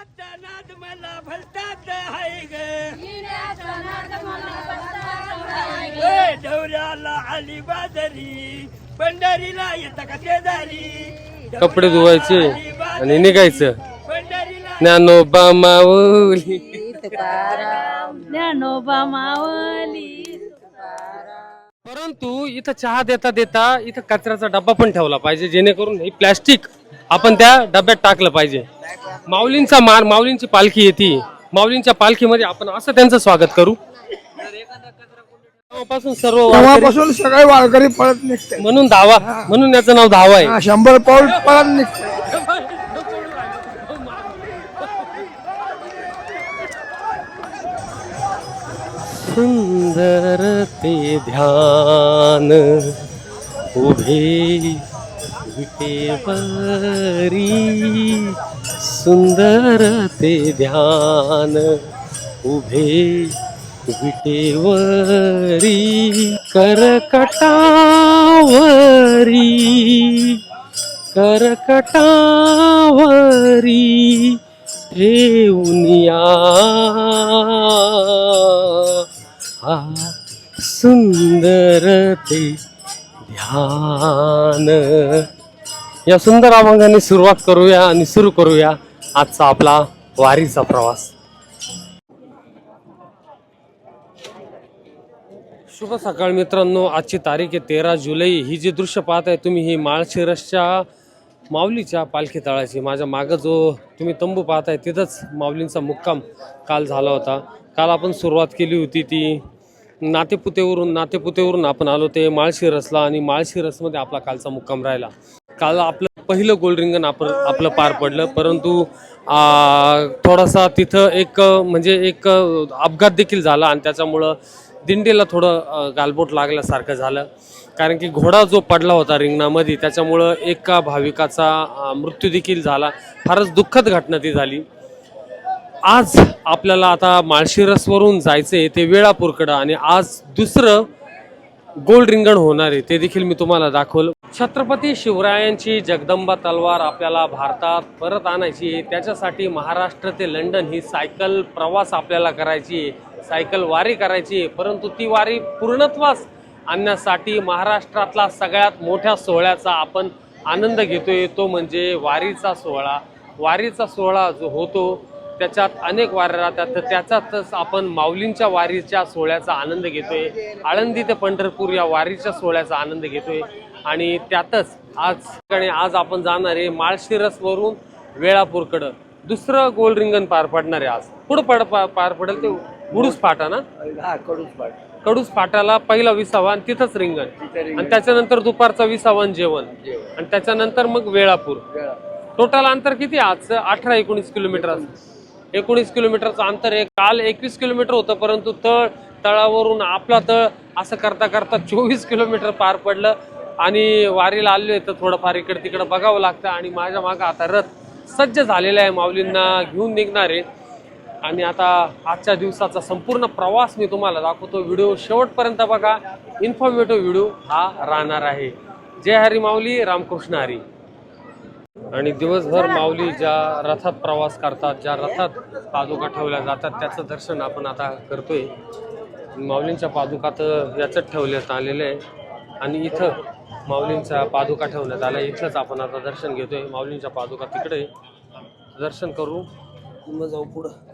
हिऱ्याचा नाद मला भलताच आहे ग. ए, ढवऱ्याला आली बाजारी पंढरीला येतं का शेजारी? कपडे धुवायचे आणि निघायचं. ज्ञानोबा माऊली. ज्ञानोबा मावली परंतु इथं चहा देता देता इथं कचऱ्याचा डब्बा पण ठेवला पाहिजे जेणेकरून हे प्लॅस्टिक आपण त्या डब्यात टाकलं पाहिजे. माऊलींचा मार माऊलींची पालखी येते. माऊलींच्या पालखीमध्ये आपण असं त्यांचं स्वागत करू. तेव्हापासून सर्व वारकरी- तेव्हापासून सगळे वारकरी पळत निघते. म्हणून धावा. म्हणून याचं नाव धावा आहे. हा, शंभर पाऊल पळत निघते. सुंदर ते ध्यान उभे विटेवरी सुंदर ते ध्यान उभे विटेवरी करकटावरी करकटावरी ठेवनिया हा सुंदर ते ध्यान. या सुंदर अभंगाने सुरुवात करूया आणि सुरू करूया. आजचा आपला वारीचा प्रवास. शुभ सकाळ मित्रांनो आजची तारीख आहे तेरा जुलै. ही जी दृश्य पाहत आहे तुम्ही ही माळशिरसच्या माऊलीच्या पालखी तळाची माझ्या मागं जो तुम्ही तंबू पाहताय तिथंच माऊलींचा मुक्काम काल झाला होता. काल आपण सुरुवात केली होती ती नातेपुतेवरून नातेपुतेवरून आपण आलो ते माळशिरसला आणि माळशिरसमध्ये आपला कालचा मुक्काम राहिला. काल आपलं पहिलं गोल्ड रिंगण आपण आपलं पार पडलं. परंतु थोडासा तिथं एक म्हणजे एक अपघात देखील झाला आणि त्याच्यामुळं दिंडीला थोडं गालबोट लागल्यासारखं झालं. कारण की घोडा जो पडला होता रिंगणामध्ये त्याच्यामुळं एका भाविकाचा मृत्यू देखील झाला. फारच दुःखद घटना ती झाली. आज आपल्याला आता माळशिरसवरून जायचंय ते वेळापूरकडं आणि आज दुसरं गोल रिंगण होणार आहे ते देखील मी तुम्हाला दाखवलं. छत्रपती शिवरायांची जगदंबा तलवार आपल्याला भारतात परत आणायची त्याच्यासाठी महाराष्ट्र ते लंडन ही सायकल प्रवास आपल्याला करायची सायकल वारी करायची आहे परंतु ती वारी पूर्णत्वास आणण्यासाठी महाराष्ट्रातला सगळ्यात मोठ्या सोहळ्याचा आपण आनंद घेतोय. तो म्हणजे वारीचा सोहळा. वारीचा सोहळा जो होतो त्याच्यात अनेक वाऱ्या राहतात. तर त्याच्यातच आपण माऊलींच्या वारीच्या सोहळ्याचा आनंद घेतोय. आळंदी ते पंढरपूर या वारीच्या सोहळ्याचा आनंद घेतोय. आणि त्यातच आज ठिकाणी आज आपण जाणार आहे माळशिरसवरून वेळापूरकडं. दुसरं गोल रिंगण पार पडणार आहे आज. पुढं पड पार पडेल ते बुडूस फाटा ना? कडूस फाटाला पहिला विसावा आणि तिथंच रिंगण. आणि त्याच्यानंतर दुपारचा विसावा जेवण. आणि त्याच्यानंतर मग वेळापूर. टोटल अंतर किती आजचं अठरा एकोणीस किलोमीटर असं. एकोणीस किलोमीटरचं अंतर आहे. काल एकवीस किलोमीटर होतं परंतु तळ तळावरून आपला तळ असं करता करता चोवीस किलोमीटर पार पडलं. आणि वारीला आहे तर थोडंफार इकडं तिकडं बघावं लागतं आणि माझ्या मागं आता रथ सज्ज झालेला आहे. माऊलींना घेऊन निघणार आहे. आणि आता आजच्या दिवसाचा संपूर्ण प्रवास मी तुम्हाला दाखवतो. व्हिडिओ शेवटपर्यंत बघा. इन्फॉर्मेटिव्ह व्हिडिओ हा राहणार आहे. जय हरी माऊली रामकृष्ण हरी. आणि दिवसभर माऊली ज्या रथात प्रवास करतात ज्या रथात पादुका ठेवल्या जातात त्याचं दर्शन आपण आता करतोय. माऊलींच्या पादुका तर याच्यात ठेवण्यात आलेलं आहे आणि इथं माऊलींचा पादुका ठेवण्यात आला. इथलंच आपण आता दर्शन घेतोय. माऊलींच्या पादुका तिकडे. दर्शन करू. मग जाऊ पुढं.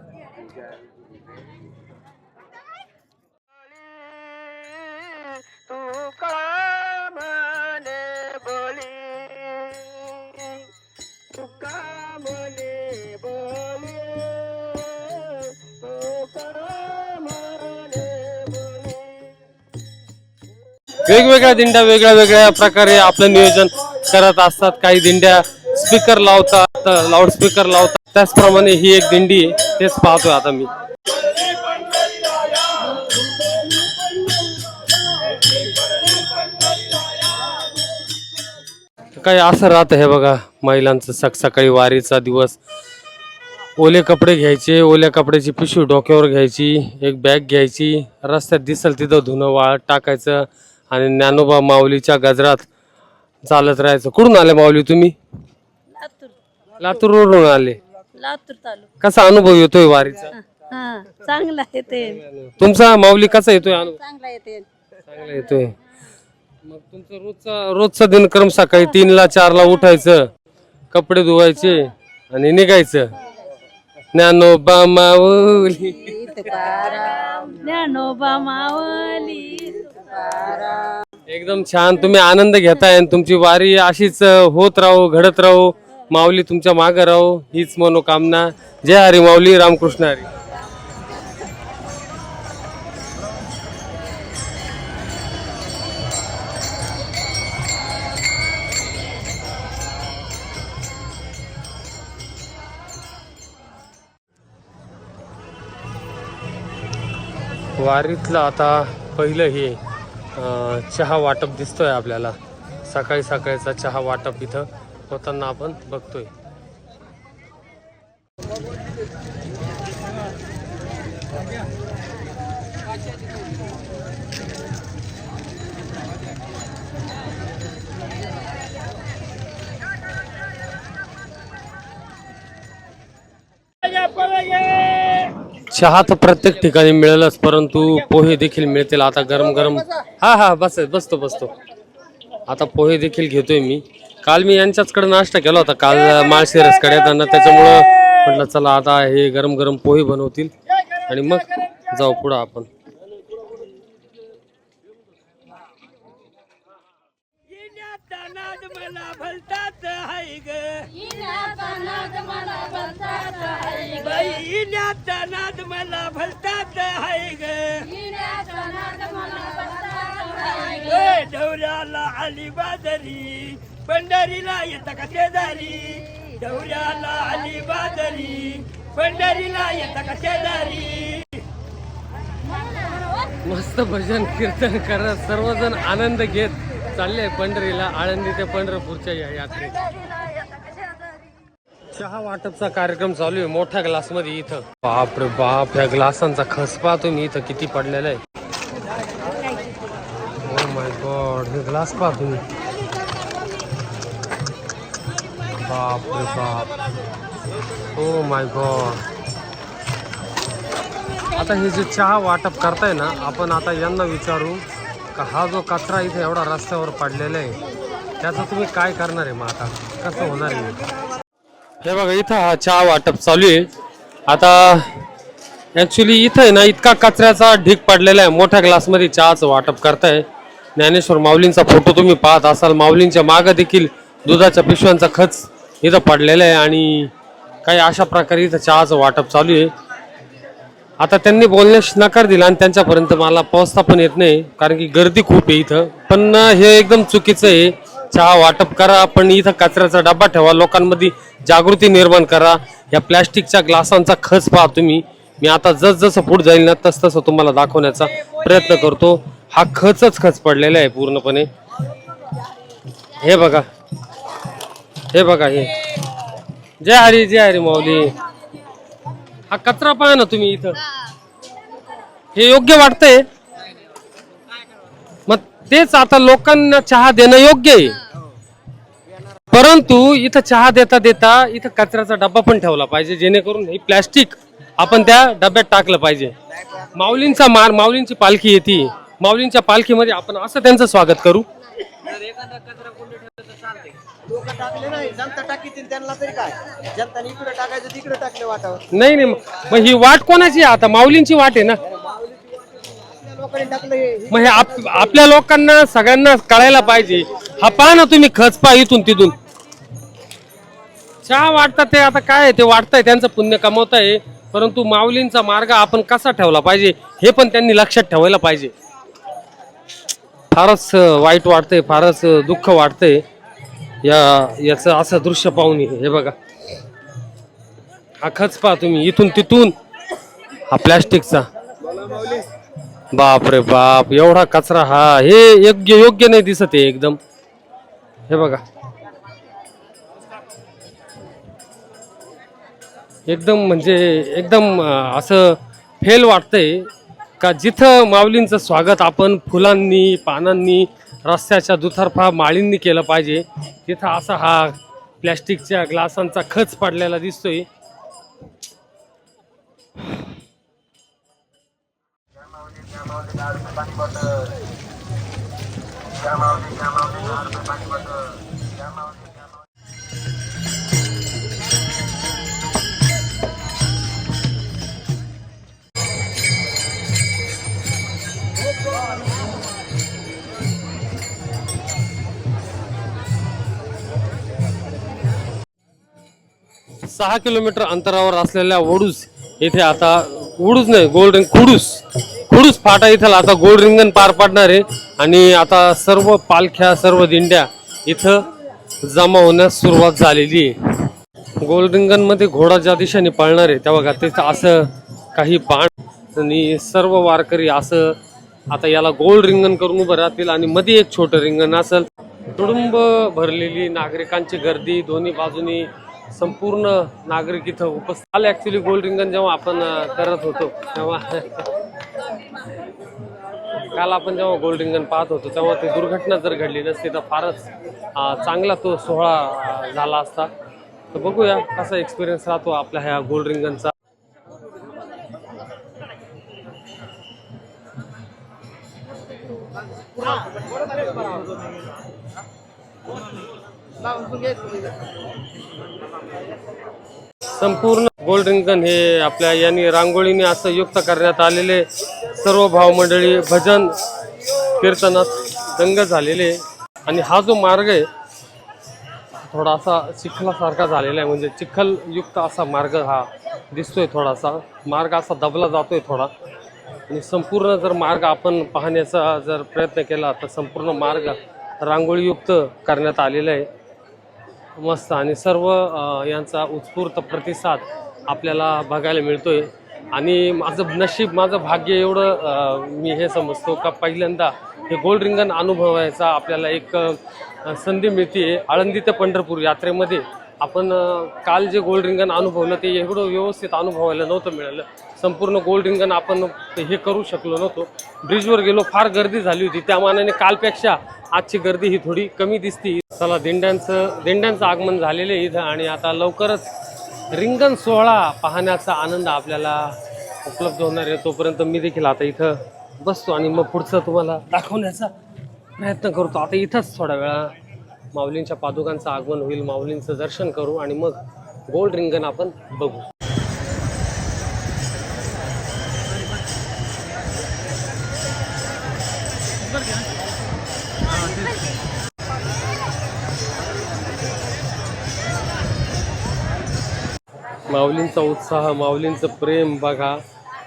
वेगवेगळ्या दिंड्या वेगळ्या वेगळ्या प्रकारे आपलं नियोजन करत असतात. काही दिंड्या स्पीकर लावतात लाऊड स्पीकर लावतात. त्याचप्रमाणे ही एक दिंडी आहे तेच पाहतोय आता मी. काही असं राहतं हे बघा महिलांचं सकाळी वारीचा दिवस. ओले कपडे घ्यायचे ओल्या कपड्याची पिशवी डोक्यावर घ्यायची एक बॅग घ्यायची रस्त्यात दिसल तिथं धुणं वाळत टाकायचं आणि ज्ञानोबा माऊलीच्या गजरात चालत राहायचं. कुठून आले माऊली तुम्ही? लातूरवरून आले. लातूर तालुका. कसा अनुभव येतोय वारीचा? हा चांगला आहे ते तुमचा माऊली कसा येतोय अनुभव? चांगला येतोय. मग तुमचं रोजचा रोजचा दिनक्रम सकाळी तीनला चारला उठायचं कपडे धुवायचे आणि निघायचं. ज्ञानोबा माऊली. ज्ञानोबा मावली एकदम छान. तुम्ही आनंद घेताय आणि तुमची वारी अशीच होत राहो घडत राहो. माऊली तुमच्या मागे राहो. हीच मनोकामना. जय हरी माऊली. रामकृष्ण हरी. वारीतलं आता पहिलं हे. चहा वाटप दिसतोय आपल्याला. सकाळी सकाळीचा चहा वाटप इथं. होताना आपण बघतोय. चहा तर प्रत्येक ठिकाणी मिळेलच परंतु पोहे देखील मिळतील. आता गरम गरम हा हा बस बसतो बसतो. आता पोहे देखील घेतोय मी. काल मी यांच्याचकडे नाश्ता केला होता काल माळशिरसकडे. येताना त्याच्यामुळं म्हटलं चला आता हे गरम गरम पोहे बनवतील. आणि मग जाऊ पुढं आपण येण्याचा नाद मला भलताच आहे ग बाई येण्याचा नाद मला भलतात आहे गौऱ्याला आली बाजरी पंढरीला येता का शेजारी? ढवऱ्याला आली बाजरी पंढरीला येता का शेजारी? मस्त भजन कीर्तन करत सर्वजण आनंद घेत चालले पंढरीला आळंदी ते पंढरपूरच्या या यात्रेत. चहा वाटपचा कार्यक्रम चालू आहे मोठ्या ग्लासमध्ये इथं. बाप रे बाप या ग्लासांचा खसपा तुम्ही इथं किती पडलेला आहे. ओ माय गॉड हे ग्लास पा तुम्ही. बाप रे बाप. ओ माय गॉड आता हे जे चहा वाटप करताय ना आपण आता यांना विचारू का हा जो कचरा इथे एवढा रस्त्यावर पडलेला आहे त्याचं तुम्ही काय करणार आहे मग आता? कसं होणार आहे? हे बघा इथं हा चहा वाटप चालू आहे. आता ॲक्च्युली इथं आहे ना इतका कचऱ्याचा ढीक पडलेला आहे. मोठ्या ग्लासमध्ये चहाचं वाटप करताय. ज्ञानेश्वर माऊलींचा फोटो तुम्ही पाहत असाल. माऊलींच्या मागं देखील दुधाच्या पिशव्यांचा खच इथं पडलेला आहे आणि काही अशा प्रकारे इथं चहाचं वाटप चालू आहे. आता त्यांनी बोलण्यास नकार दिला आणि त्यांच्यापर्यंत मला पोहोचता पण येत नाही. कारण की गर्दी खूप आहे इथं. पण हे एकदम चुकीचं आहे. चहा वाटप करा पण इथं कचऱ्याचा डबा ठेवा लोकांमध्ये जागृती निर्माण करा. या प्लॅस्टिकच्या ग्लासांचा खच पहा तुम्ही. मी आता जस जसं पुढे जाईल ना तस तसं तुम्हाला दाखवण्याचा प्रयत्न करतो. हा खचच खच पडलेला आहे पूर्णपणे. हे बघा. हे बघा हे. जय हरी जय हरी माऊली. हा कचरा पहा ना तुम्ही इथं. हे योग्य वाटतंय. तेच आता लोकांना चहा देणं योग्य आहे. परंतु इथं चहा देता देता इथं कचऱ्याचा डब्बा पण ठेवला पाहिजे जेणेकरून हे प्लॅस्टिक आपण त्या डब्यात टाकलं पाहिजे. माऊलींचा मार माऊलींची पालखी येते. माऊलींच्या पालखीमध्ये आपण असं त्यांचं स्वागत करू. नाही नाही मग ही वाट कोणाची आहे आता? माऊलींची वाट आहे ना? मग हे आप- आपल्या लोकांना सगळ्यांना कळायला पाहिजे. हा पहा ना तुम्ही खच पहा इथून तिथून. चहा वाटतात ते आता काय आहे, ते वाटतंय त्यांचं पुण्य कमवताय परंतु माऊलींचा मार्ग आपण कसा ठेवला पाहिजे हे पण त्यांनी लक्षात ठेवायला पाहिजे. फारच अं, वाईट वाटतंय फारच अं, दुःख वाटतंय. या याचं असं दृश्य पाहून हे बघा. हा खच पहा तुम्ही इथून तिथून. हा प्लॅस्टिकचा. बाप रे बाप एवढा कचरा हा. हे योग्य योग्य नाही दिसत आहे एकदम. हे बघा. एकदम म्हणजे एकदम असं फेल वाटतंय. का जिथं माऊलींचं स्वागत आपण फुलांनी पानांनी रस्त्याच्या दुतर्फा माळींनी केलं पाहिजे तिथं असा हा प्लॅस्टिकच्या ग्लासांचा खच पडलेला दिसतोय. सहा किलोमीटर अंतरावर असलेल्या वडूस येथे आता वडूस नाही गोल्डन रिंग खुडूस खुडूस फाटा इथं आता गोल रिंगण पार पाडणार आहे. आणि आता सर्व पालख्या सर्व दिंड्या इथं जमा होण्यास सुरुवात झालेली आहे. गोल्ड घोडा ज्या दिशेने पळणार आहे तेव्हा तिथं असं काही बाण आणि सर्व वारकरी असं आता याला गोल रिंगण करून उभं राहतील आणि मध्ये एक छोटं रिंगण असेल. तुडुंब भरलेली नागरिकांची गर्दी दोन्ही बाजूनी संपूर्ण नागरिक इथं उपस्थित. आले ॲक्च्युली गोल रिंगण जेव्हा आपण करत होतो तेव्हा काल आपण जेव्हा गोल्ड रिंगण पाहत होतो तेव्हा ती दुर्घटना जर घडली नसती तर फारच चांगला तो सोहळा झाला असता. तर बघूया कसा एक्सपिरियन्स राहतो आपल्या ह्या गोल्ड रिंगणचा संपूर्ण गोल्ड रिंगण हे आपल्या यांनी रांगोळीने असं युक्त करण्यात आलेले सर्व भावमंडळी भजन कीर्तनात दंग झालेले. आणि हा जो मार्ग आहे थोडासा चिखलासारखा झालेला आहे. म्हणजे चिखलयुक्त असा मार्ग हा दिसतोय थोडासा. मार्ग असा दबला जातोय थोडा. आणि संपूर्ण जर मार्ग आपण पाहण्याचा जर प्रयत्न केला तर संपूर्ण मार्ग रांगोळीयुक्त करण्यात आलेला आहे. मस्त. आणि सर्व यांचा उत्स्फूर्त प्रतिसाद आपल्याला बघायला मिळतो आहे आणि माझं नशीब माझं भाग्य एवढं मी हे समजतो का पहिल्यांदा हे गोल्ड रिंगण अनुभवायचा आपल्याला एक संधी मिळते आळंदी ते पंढरपूर यात्रेमध्ये आपण काल जे गोल्ड रिंगण अनुभवलं ते एवढं व्यवस्थित अनुभवायला नव्हतं मिळालं. संपूर्ण गोल्ड रिंगण आपण हे करू शकलो नव्हतो. ब्रिजवर गेलो फार गर्दी झाली होती. त्या मानाने कालपेक्षा आजची गर्दी ही थोडी कमी दिसती. चला दिंड्यांचं दिंड्यांचं आगमन झालेलं आहे इथं आणि आता लवकरच रिंगण सोहळा पाहण्याचा आनंद आपल्याला उपलब्ध होणार आहे. तोपर्यंत मी देखील आता इथं बसतो आणि मग पुढचं तुम्हाला दाखवण्याचा प्रयत्न करतो. आता इथंच थोड्या वेळा माऊलींच्या पादुकांचं आगमन होईल. माऊलींचं दर्शन करू आणि मग गोल्ड रिंगण आपण बघू. माऊलींचा उत्साह माऊलींचं प्रेम बघा.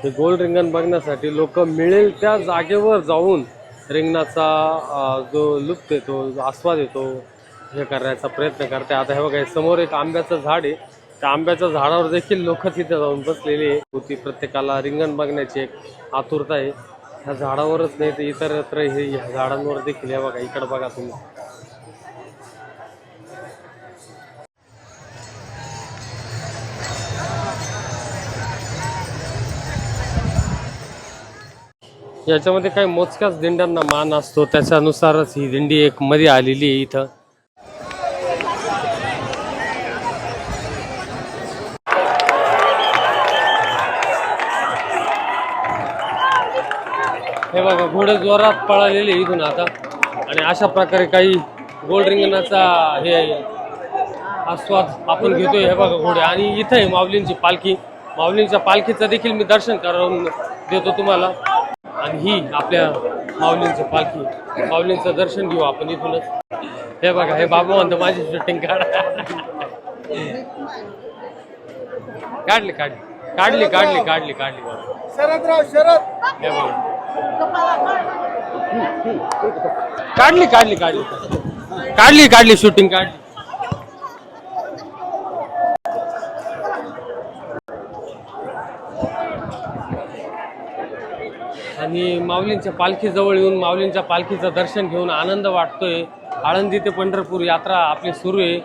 हे गोल रिंगण बघण्यासाठी लोक मिळेल त्या जागेवर जाऊन रिंगणाचा जो लुप्त येतो जो आस्वाद येतो हे करण्याचा प्रयत्न करते आता हे बघा समोर एक आंब्याचं झाड आहे. त्या आंब्याच्या झाडावर देखील लोक तिथे जाऊन बसलेली आहे. होती प्रत्येकाला रिंगण बघण्याची एक आतुरता आहे. ह्या झाडावरच नाही तर इतरत्र हे ह्या झाडांवर देखील हे बघा इकडं बघा तुम्ही. याच्यामध्ये काही मोजक्याच दिंड्यांना मान असतो त्याच्यानुसारच ही दिंडी एक मध्ये आलेली आहे इथं. हे बघा घोडे जोरात पळालेले इथून आता. आणि अशा प्रकारे काही गोल्ड रिंगणाचा हे आस्वाद आपण घेतोय हे बघा घोडे. आणि इथं आहे माऊलींची पालखी. माऊलींच्या पालखीचं देखील मी दर्शन करून देतो तुम्हाला. आणि ही आपल्या माऊलींची पालखी. माऊलींचं दर्शन घेऊ आपण इथूनच. हे बघा हे बाबा म्हणतो माझी शूटिंग काढ. काढली काढली. काढली काढली काढली काढली. शरदराव शरद हे बघा. काढली काढली काढली. काढली काढली शूटिंग काढली. आणि माऊलींच्या पालखी जवळ येऊन माऊलींच्या पालखीचं दर्शन घेऊन आनंद वाटतोय. आळंदी ते पंढरपूर यात्रा आपली सुरू आहे.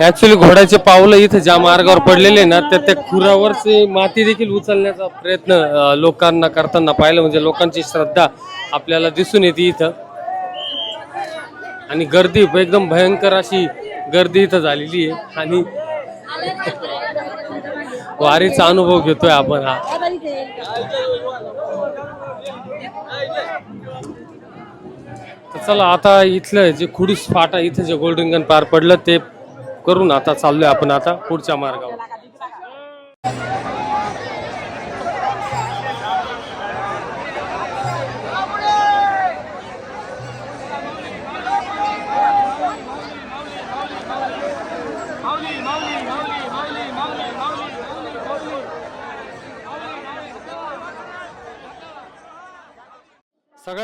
ॲक्च्युली घोड्याचे पावलं इथं ज्या मार्गावर पडलेले ना त्या त्या खुरावरचे माती देखील उचलण्याचा प्रयत्न लोकांना करताना पाहिलं म्हणजे लोकांची श्रद्धा आपल्याला दिसून येते इथं. आणि गर्दी एकदम भयंकर अशी गर्दी इथं झालेली आहे. आणि वारीचा अनुभव घेतोय आपण हा. तर चला आता इथलं जे खुडूस फाटा इथं जे गोल्डन पार पडलं ते करून आता चाललोय आपण आता पुढच्या मार्गावर.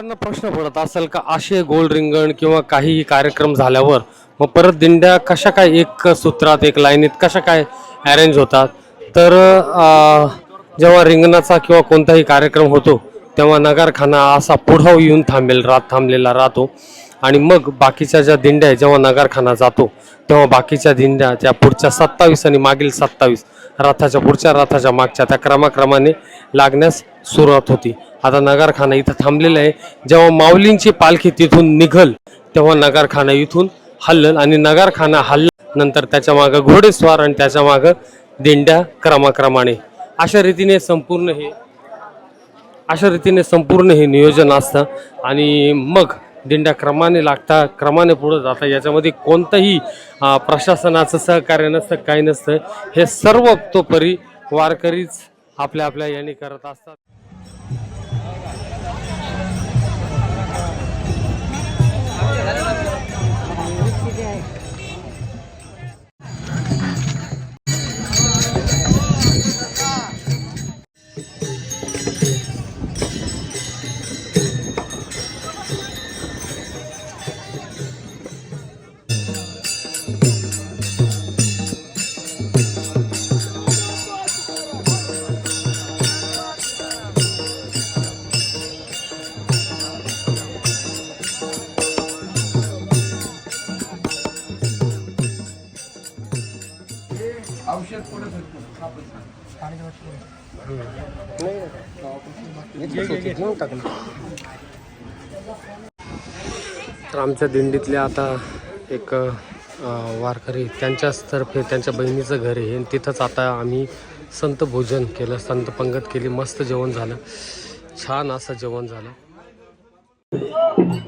सगळ्यांना प्रश्न पडत असेल का असे गोल रिंगण किंवा काही कार्यक्रम झाल्यावर मग परत दिंड्या कशा काय एक सूत्रात एक लाईनीत कशा काय अरेंज होतात? तर जेव्हा रिंगणाचा किंवा कोणताही कार्यक्रम होतो तेव्हा नगारखाना असा पुढाव येऊन थांबेल रात थांबलेला राहतो. आणि मग बाकीच्या ज्या दिंड्या आहे जेव्हा नगारखाना जातो तेव्हा बाकीच्या दिंड्या त्या पुढच्या सत्तावीस आणि मागील सत्तावीस रथाच्या पुढच्या रथाच्या मागच्या त्या क्रमाक्रमाने लागण्यास सुरुवात होती. आता नगारखाना इथं थांबलेलं आहे. जेव्हा माऊलींची पालखी तिथून निघल तेव्हा नगारखाना इथून हल्ल आणि नगारखाना हल्ल. नंतर त्याच्या मागं घोडेस्वार आणि त्याच्या मागं दिंड्या क्रमाक्रमाने. अशा रीतीने संपूर्ण हे अशा रीतीने संपूर्ण हे नियोजन असतं. आणि मग दिंड्या क्रमाने लागता क्रमाने पुढं जाता. याच्यामध्ये कोणतंही प्रशासनाचं सहकार्य नसतं काही नसतं. हे सर्व तोपरी वारकरीच आपल्या आपल्या यांनी करत असतात. तर आमच्या दिंडीतले आता एक वारकरी त्यांच्याच तर्फे त्यांच्या बहिणीचं घर आहे. आणि तिथंच आता आम्ही संत भोजन केलं संत पंगत केली. मस्त जेवण झालं. छान असं जेवण झालं.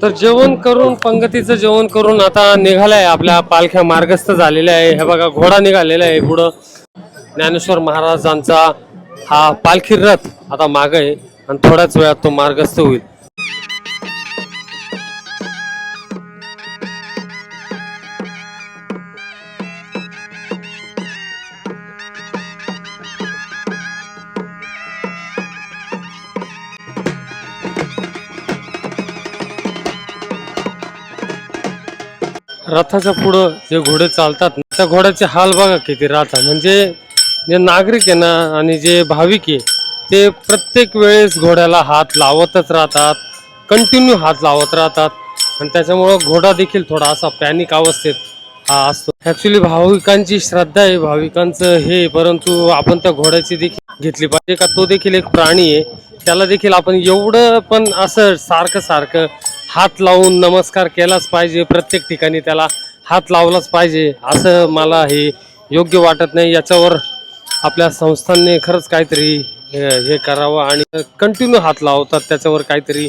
तर जेवण करून पंगतीचं जेवण करून आता निघालाय. आपल्या पालख्या मार्गस्थ झालेल्या आहे. हे बघा घोडा निघालेला आहे पुढं. ज्ञानेश्वर महाराजांचा हा पालखी रथ आता माग आहे. आणि थोड्याच वेळात तो मार्गस्थ होईल. रथाच्या पुढं जे घोडे चालतात त्या घोड्याचे हाल बघा किती राहतात. म्हणजे जे नागरिक आहे ना आणि जे भाविक आहे ते प्रत्येक वेळेस घोड्याला हात लावतच राहतात कंटिन्यू हात लावत राहतात. आणि त्याच्यामुळं घोडा देखील थोडा असा पॅनिक अवस्थेत हा असतो. ॲक्च्युली भाविकांची श्रद्धा आहे भाविकांचं हे परंतु आपण त्या घोड्याची देखील घेतली पाहिजे. का तो देखील एक प्राणी आहे त्याला देखील आपण एवढं पण असं सारखं सारखं हात लावून नमस्कार केलाच पाहिजे. प्रत्येक ठिकाणी त्याला हात लावलाच पाहिजे असं मला हे योग्य वाटत नाही. याच्यावर आपल्या संस्थांनी खरंच काहीतरी हे हे करावं आणि कंटिन्यू हात लावतात. त्याच्यावर काहीतरी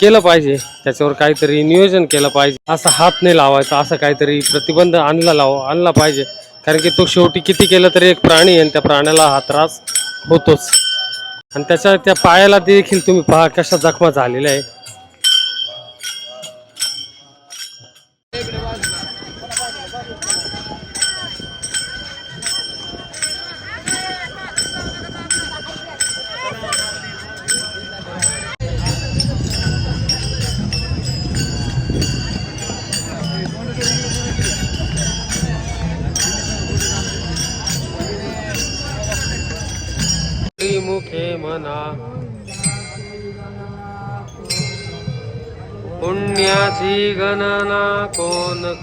केलं पाहिजे. त्याच्यावर काहीतरी नियोजन केलं पाहिजे. असं हात नाही लावायचा असं काहीतरी प्रतिबंध आणला लाव आणला पाहिजे. कारण की तो शेवटी किती केलं तरी एक प्राणी आहे आणि त्या प्राण्याला हा त्रास होतोच. आणि त्याच्या त्या पायाला देखील तुम्ही पहा कशा जखमा झालेल्या आहे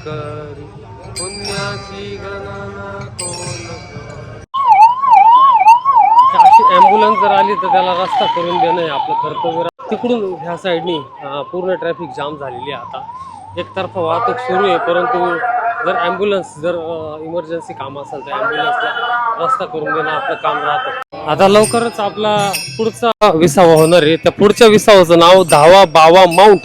करी. पुण्याची गणना कोण अशी ॲम्ब्युलन्स जर आली तर त्याला रस्ता करून देणं आहे आपलं कर्तव्य तिकडून ह्या साईडनी पूर्ण ट्रॅफिक जाम झालेली आहे आता. एकतर्फा वाहतूक सुरू आहे परंतु जर ॲम्ब्युलन्स जर इमर्जन्सी काम असेल तर ॲम्ब्युलन्सला रस्ता करून देणं आपलं काम राहतं. आता लवकरच आपला पुढचा विसावा होणार आहे. त्या पुढच्या विसावाचं नाव धावा बावा माउंट.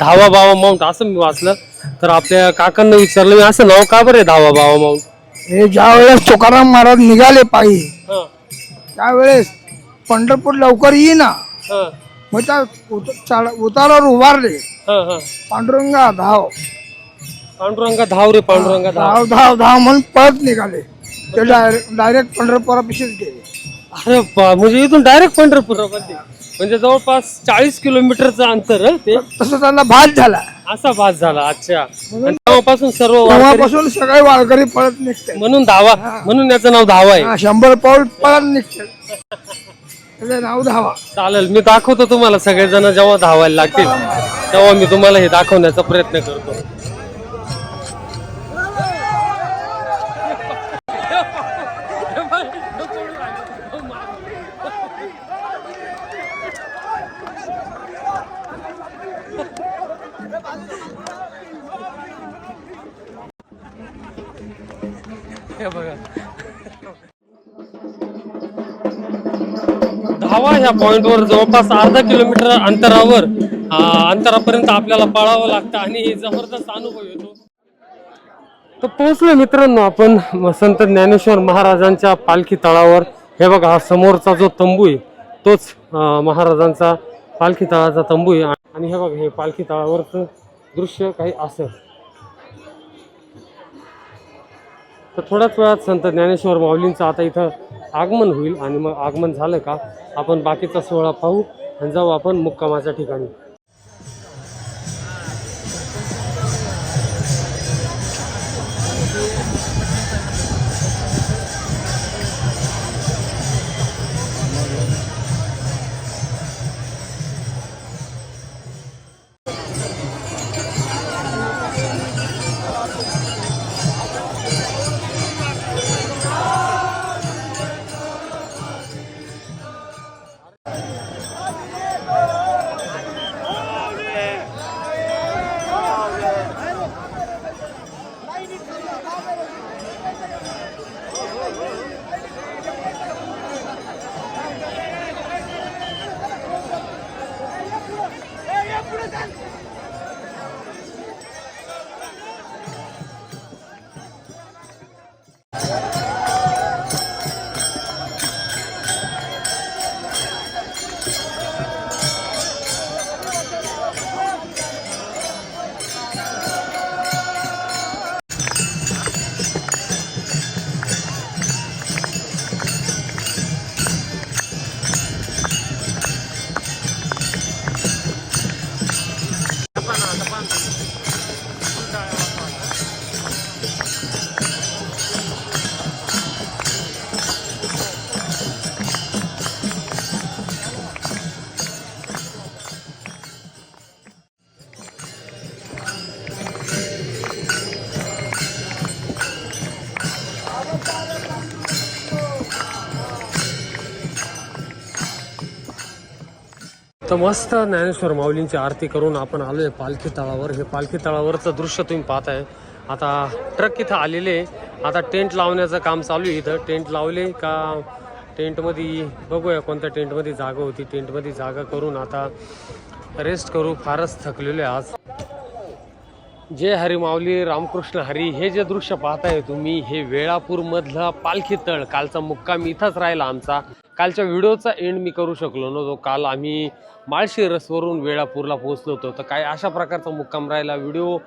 धावा बावा माउंट असं मी वाचलं. तर आपल्या काकांना विचारलं मी असं नाव का बरं आहे धावा बावा माउंट? हे ज्या वेळेस तुकाराम महाराज निघाले पायी हां. त्यावेळेस पंढरपूर लवकर येईना. हां. मग त्या उत- चाल- उतारावर उभारले. हां हां. पांडुरंगा धाव. पांडुरंगा धाव रे पांडुरंगा धाव धाव. धाव धाव म्हणून पळत निघाले. ते डायरेक्ट डायरेक्ट पंढरपुरापाशीच गेले. अरे बा म्हणजे इथून डायरेक्ट पंढरपूरमध्ये? म्हणजे जवळपास चाळीस किलोमीटरचं अंतर हं ते. तसं त्यांना भात झाला. असा भास झाला अच्छा. आणि तेव्हापासून सर्व वारकरी- तेव्हापासून सगळे वारकरी पळत निघते म्हणून धावा म्हणून याचं नाव धावा आहे. हा, शंभर पाऊल पळत निघते त्याचं नाव धावा. चालेल मी दाखवतो तुम्हाला सगळेजण जेव्हा धावायला लागतील तेव्हा मी तुम्हाला हे दाखवण्याचा प्रयत्न करतो. हवा ह्या पॉईंटवर जवळपास अर्धा किलोमीटर अंतरावर अंतरापर्यंत आपल्याला पळावं लागतं आणि जबरदस्त अनुभव येतो. तर पोहोचलो मित्रांनो आपण संत ज्ञानेश्वर महाराजांच्या पालखी तळावर. हे बघा हा समोरचा जो तंबू आहे तोच महाराजांचा पालखी तळाचा तंबू आहे. आणि हे बघा हे पालखी तळावरचं दृश्य काही असं. तर थोड्याच वेळात संत ज्ञानेश्वर माऊलींचं आता इथं आगमन होईल आणि मग आगमन झालं का आपण बाकीचा सोहळा पाहू आणि जाऊ आपण मुक्कामाच्या ठिकाणी. मस्त ज्ञानेश्वर माऊलींची आरती करून आपण आलोय पालखी तळावर. हे पालखी तळावरचं दृश्य तुम्ही पाहताय. आता ट्रक इथं आलेले आता टेंट लावण्याचं काम चालू आहे इथं. टेंट लावले का टेंटमध्ये बघूया कोणत्या टेंटमध्ये जागा होती. टेंटमध्ये जागा करून आता रेस्ट करू. फारच थकलेलो आहे आज. जय हरी माऊली रामकृष्ण हरी. हे जे दृश्य पाहताय तुम्ही हे वेळापूरमधला पालखी तळ. कालचा मुक्काम इथंच राहिला आमचा. कालच्या व्हिडिओचा एंड मी करू शकलो नव्हतो काल आम्ही माळशिरसवरून वेळापूरला पोहोचलो होतो. तर काय अशा प्रकारचा मुक्काम राहिला. व्हिडिओ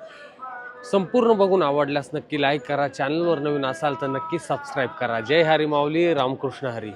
संपूर्ण बघून आवडल्यास नक्की लाईक करा. चॅनलवर नवीन असाल तर नक्की सबस्क्राईब करा. जय हरी माऊली. रामकृष्ण हरी.